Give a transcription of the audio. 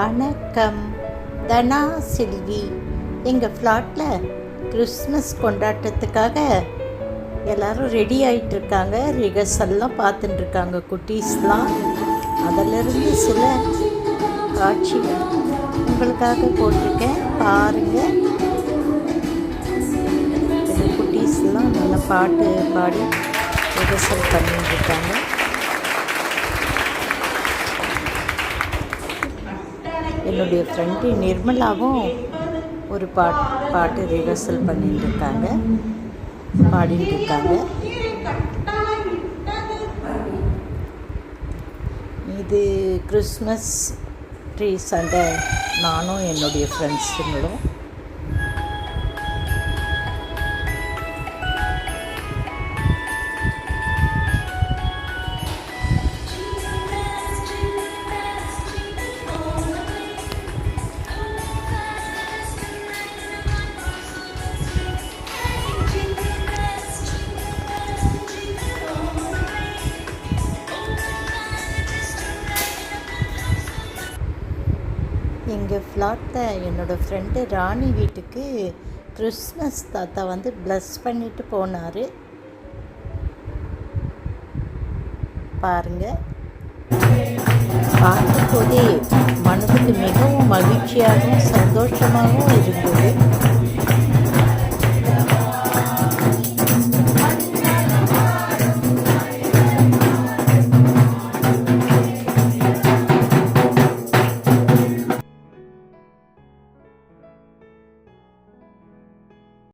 வணக்கம். தனா செல்வி. எங்கள் ஃப்ளாட்டில் கிறிஸ்மஸ் கொண்டாட்டத்துக்காக எல்லாரும் ரெடி ஆகிட்டுருக்காங்க ரிஹர்சல்லாம் பார்த்துட்டுருக்காங்க குட்டீஸ்லாம். அதிலிருந்து சில காட்சிகள் உங்களுக்காக போட்டிருக்கேன். பாருங்கள் குட்டீஸ்லாம் நல்லா பாட்டு பாடி ரிஹர்சல் பண்ணிட்டுருக்காங்க. என்னுடைய ஃப்ரெண்டு நிர்மலாவும் ஒரு பாட் பாட்டு ரிஹர்சல் பண்ணிட்டு இருக்காங்க பாடிட்டு இருக்காங்க இது கிறிஸ்மஸ் ட்ரீ சண்டை. நானும் என்னுடைய ஃப்ரெண்ட்ஸுங்களும் எங்கள் ஃப்ளாட்டில் என்னோடய ஃப்ரெண்டு ராணி வீட்டுக்கு கிறிஸ்மஸ் தாத்தா வந்து ப்ளஸ் பண்ணிட்டு போனார். பாருங்கள் பார்க்கும்போதே மனதுக்கு மிகவும் மகிழ்ச்சியாகவும் சந்தோஷமாகவும் இருந்தது.